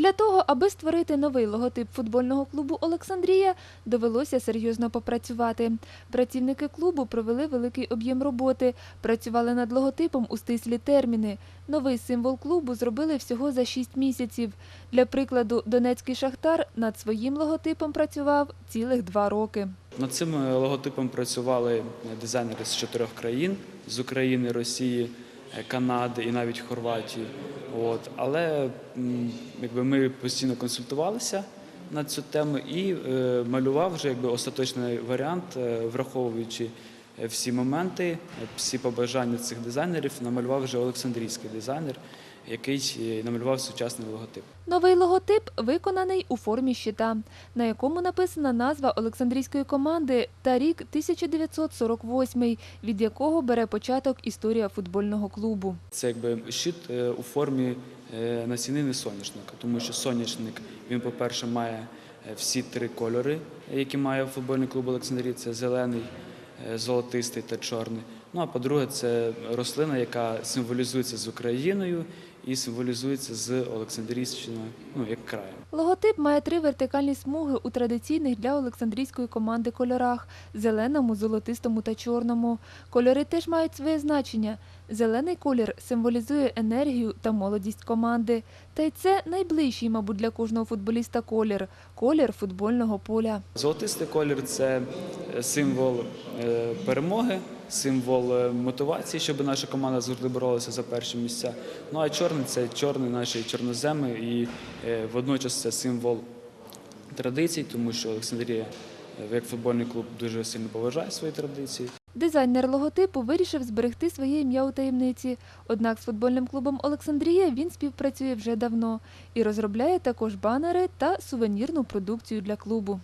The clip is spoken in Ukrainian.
Для того, аби створити новий логотип футбольного клубу Олександрія, довелося серйозно попрацювати. Працівники клубу провели великий об'єм роботи, працювали над логотипом у стислі терміни. Новий символ клубу зробили всього за 6 місяців. Для прикладу, Донецький Шахтар над своїм логотипом працював цілих два роки. Над цим е, логотипом працювали дизайнери з чотирьох країн: з України, Росії, е, Канади і навіть Хорватії. От. Але якби ми постійно консультувалися на цю тему і е, малював вже якби остаточний варіант, е, враховуючи е, всі моменти, е, всі побажання цих дизайнерів, намалював вже Олександрійський дизайнер, який е, намалював сучасний логотип. Новий логотип виконаний у формі щита, на якому написана назва Олександрійської команди та рік 1948, від якого бере початок історія футбольного клубу. Це якби щит е, у формі е, насінини соняшника, тому що соняшник він, по-перше, має всі три кольори, які має футбольний клуб Олександрії. Це зелений, золотистий та чорний. Ну а по-друге, це рослина, яка символізується з Україною і символізується з Олександрійщиною, ну як краєм. Логотип має три вертикальні смуги у традиційних для Олександрійської команди кольорах – зеленому, золотистому та чорному. Кольори теж мають своє значення. Зелений колір символізує енергію та молодість команди. Та й це найближчий, мабуть, для кожного футболіста колір – колір футбольного поля. Золотистий колір це символ е, перемоги, символ е, мотивації, щоб наша команда завжди боролася за перші місця. Ну а чорний це чорний наші чорноземи, і е, водночас це символ традицій, тому що Олександрія е, як футбольний клуб дуже сильно поважає свої традиції. Дизайнер логотипу вирішив зберегти своє ім'я у таємниці. Однак з футбольним клубом Олександрія він співпрацює вже давно і розробляє також банери та сувенірну продукцію для клубу.